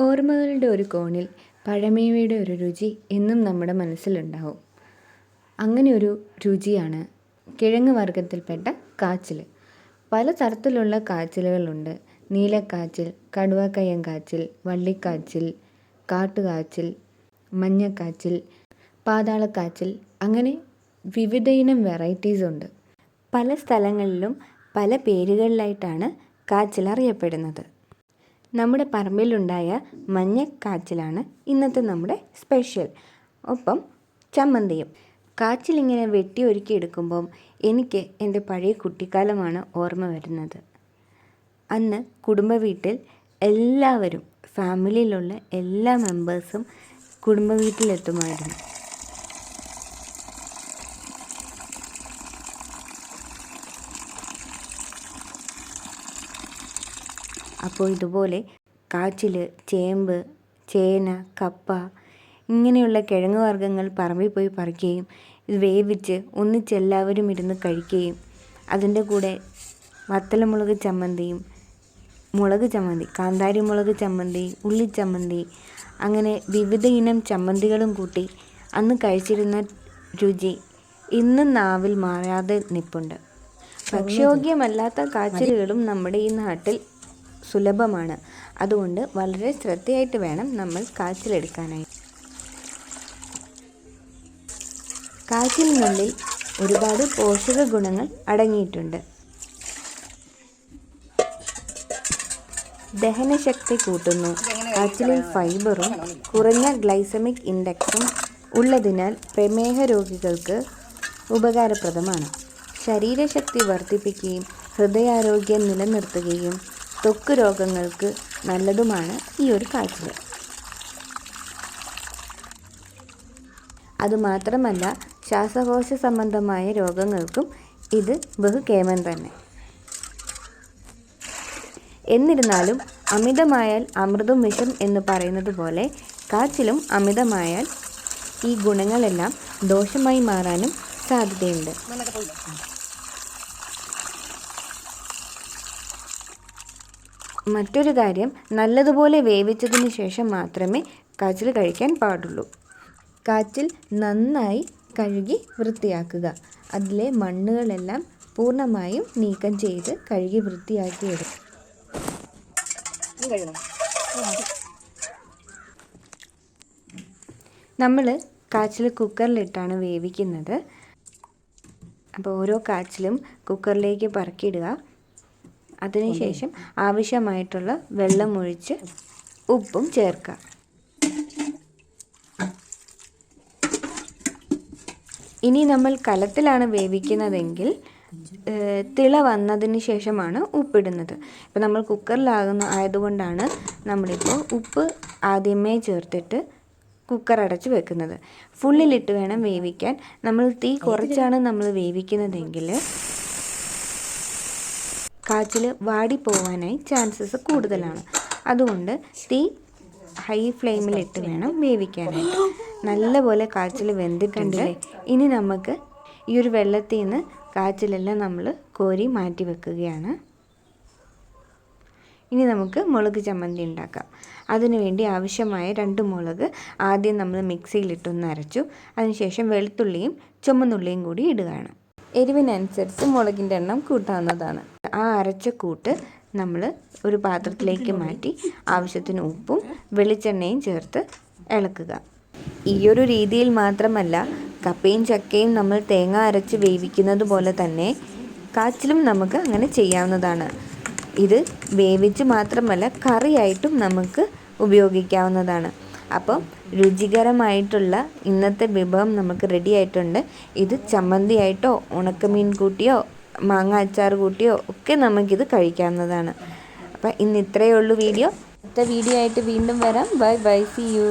ഓർമ്മകളുടെ ഒരു കോണിൽ പഴമയുടെ ഒരു രുചി എന്നും നമ്മുടെ മനസ്സിലുണ്ടാവും. അങ്ങനെ ഒരു രുചിയാണ് കിഴങ്ങ് വർഗത്തിൽപ്പെട്ട കാച്ചിൽ പല തരത്തിലുള്ള കാച്ചിലുകളുണ്ട്. നീലക്കാച്ചിൽ കടുവാക്കയ്യൻ കാച്ചിൽ വള്ളിക്കാച്ചിൽ കാട്ടുകാച്ചിൽ മഞ്ഞക്കാച്ചിൽ പാതാളക്കാച്ചിൽ അങ്ങനെ വിവിധയിനം വെറൈറ്റീസ് ഉണ്ട്. പല സ്ഥലങ്ങളിലും പല പേരുകളിലായിട്ടാണ് കാച്ചിൽ അറിയപ്പെടുന്നത്. നമ്മുടെ പറമ്പിലുണ്ടായ മഞ്ഞ കാച്ചിലാണ് ഇന്നത്തെ നമ്മുടെ സ്പെഷ്യൽ. ഒപ്പം ചമ്മന്തിയും. കാച്ചിലിങ്ങനെ വെട്ടി ഒരുക്കി എടുക്കുമ്പം എനിക്ക് എന്റെ പഴയ കുട്ടിക്കാലമാണ് ഓർമ്മ വരുന്നത്. അന്ന് കുടുംബ വീട്ടിൽ എല്ലാവരും ഫാമിലിയിലുള്ള എല്ലാ മെമ്പേഴ്സും കുടുംബ വീട്ടിലെത്തുമായിരുന്നു. അപ്പോൾ ഇതുപോലെ കാച്ചിൽ ചേമ്പ് ചേന കപ്പ ഇങ്ങനെയുള്ള കിഴങ്ങ് വർഗങ്ങൾ പറമ്പിൽ പോയി പറിക്കുകയും ഇത് വേവിച്ച് ഒന്നിച്ചെല്ലാവരും ഇരുന്ന് കഴിക്കുകയും അതിന്റെ കൂടെ വത്തലമുളക് ചമ്മന്തിയും മുളക് ചമ്മന്തി കാന്താരി മുളക് ചമ്മന്തി ഉള്ളി ചമ്മന്തി അങ്ങനെ വിവിധ ഇനം ചമ്മന്തികളും കൂട്ടി അന്ന് കഴിച്ചിരുന്ന രുചി ഇന്ന് നാവിൽ മാറാതെ നിപ്പുണ്ട് ഭക്ഷ്യോഗ്യമല്ലാത്ത കാച്ചിലുകളും നമ്മുടെ ഈ നാട്ടിൽ സുലഭമാണ്. അതുകൊണ്ട് വളരെ ശ്രദ്ധയായിട്ട് വേണം നമ്മൾ കാച്ചിലെടുക്കാനായി. കാച്ചിലിനുള്ളിൽ ഒരുപാട് പോഷക ഗുണങ്ങൾ അടങ്ങിയിട്ടുണ്ട്. ദഹനശക്തി കൂട്ടുന്നു. കാച്ചിലിൽ ഫൈബറും കുറഞ്ഞ ഗ്ലൈസമിക് ഇൻഡെക്സും ഉള്ളതിനാൽ പ്രമേഹ രോഗികൾക്ക് ഉപകാരപ്രദമാണ്. ശരീരശക്തി വർദ്ധിപ്പിക്കുകയും ഹൃദയാരോഗ്യം നിലനിർത്തുകയും ത്വക്ക് രോഗങ്ങൾക്ക് നല്ലതുമാണ് ഈ ഒരു കാച്ചിൽ അതുമാത്രമല്ല ശ്വാസകോശ സംബന്ധമായ രോഗങ്ങൾക്കും ഇത് ബഹുകേമൻ തന്നെ. എന്നിരുന്നാലും അമിതമായാൽ അമൃതും വിഷം എന്ന് പറയുന്നത് പോലെ കാച്ചിലും അമിതമായാൽ ഈ ഗുണങ്ങളെല്ലാം ദോഷമായി മാറാനും സാധ്യതയുണ്ട്. മറ്റൊരു കാര്യം നല്ലതുപോലെ വേവിച്ചതിന് ശേഷം മാത്രമേ കാച്ചിൽ കഴിക്കാൻ പാടുള്ളൂ. കാച്ചിൽ നന്നായി കഴുകി വൃത്തിയാക്കുക. അതിലെ മണ്ണുകളെല്ലാം പൂർണമായും നീക്കം ചെയ്ത് കഴുകി വൃത്തിയാക്കി എടുക്കും നമ്മൾ കാച്ചിൽ കുക്കറിലിട്ടാണ് വേവിക്കുന്നത്. അപ്പോൾ ഓരോ കാച്ചിലും കുക്കറിലേക്ക് പറക്കിയിടുക. അതിനുശേഷം ആവശ്യമായിട്ടുള്ള വെള്ളം ഒഴിച്ച് ഉപ്പും ചേർക്കുക. ഇനി നമ്മൾ കലത്തിലാണ് വേവിക്കുന്നതെങ്കിൽ തിള വന്നതിന് ശേഷമാണ് ഉപ്പിടുന്നത്. ഇപ്പോൾ നമ്മൾ കുക്കറിലാകുന്ന ആയതുകൊണ്ടാണ് നമ്മളിപ്പോൾ ഉപ്പ് ആദ്യമേ ചേർത്തിട്ട് കുക്കർ അടച്ച് വെക്കുന്നത്. ഫുള്ളിലിട്ട് വേണം വേവിക്കാൻ. നമ്മൾ തീ കുറച്ചാണ് നമ്മൾ വേവിക്കുന്നതെങ്കിൽ കാച്ചിൽ വാടിപ്പോവാനായി ചാൻസസ് കൂടുതലാണ്. അതുകൊണ്ട് തീ ഹൈ ഫ്ലെയിമിലിട്ട് വേണം വേവിക്കാനായിട്ട്. നല്ലപോലെ കാച്ചിൽ വെന്തിട്ടുണ്ട്. ഇനി നമുക്ക് ഈ ഒരു വെള്ളത്തിൽ നിന്ന് കാച്ചിലെല്ലാം നമ്മൾ കോരി മാറ്റി വെക്കുകയാണ്. ഇനി നമുക്ക് മുളക് ചമ്മന്തി ഉണ്ടാക്കാം. അതിനുവേണ്ടി ആവശ്യമായ രണ്ട് മുളക് ആദ്യം നമ്മൾ മിക്സിയിലിട്ടൊന്ന് അരച്ചു. അതിനുശേഷം വെളുത്തുള്ളിയും ചുമന്നുള്ളിയും കൂടി ഇടുകയാണ്. എരിവിനനുസരിച്ച് മുളകിന്റെ എണ്ണം കൂട്ടാവുന്നതാണ്. ആ അരച്ച കൂട്ട് നമ്മൾ ഒരു പാത്രത്തിലേക്ക് മാറ്റി ആവശ്യത്തിന് ഉപ്പും വെളിച്ചെണ്ണയും ചേർത്ത് ഇളക്കുക. ഈ ഒരു രീതിയിൽ മാത്രമല്ല കപ്പയും ചക്കയും നമ്മൾ തേങ്ങ അരച്ച് വേവിക്കുന്നത് പോലെ തന്നെ കാച്ചിലും നമുക്ക് അങ്ങനെ ചെയ്യാവുന്നതാണ്. ഇത് വേവിച്ച് മാത്രമല്ല കറിയായിട്ടും നമുക്ക് ഉപയോഗിക്കാവുന്നതാണ്. അപ്പം രുചികരമായിട്ടുള്ള ഇന്നത്തെ വിഭവം നമുക്ക് റെഡി ആയിട്ടുണ്ട്. ഇത് ചമ്മന്തിയായിട്ടോ ഉണക്കമീൻ കൂട്ടിയോ മാങ്ങ അച്ചാർ കൂട്ടിയോ ഒക്കെ നമുക്കിത് കഴിക്കാവുന്നതാണ്. അപ്പം ഇന്ന് ഇത്രയേ ഉള്ളൂ വീഡിയോ. അടുത്ത വീഡിയോ ആയിട്ട് വീണ്ടും വരാം. Bye bye C U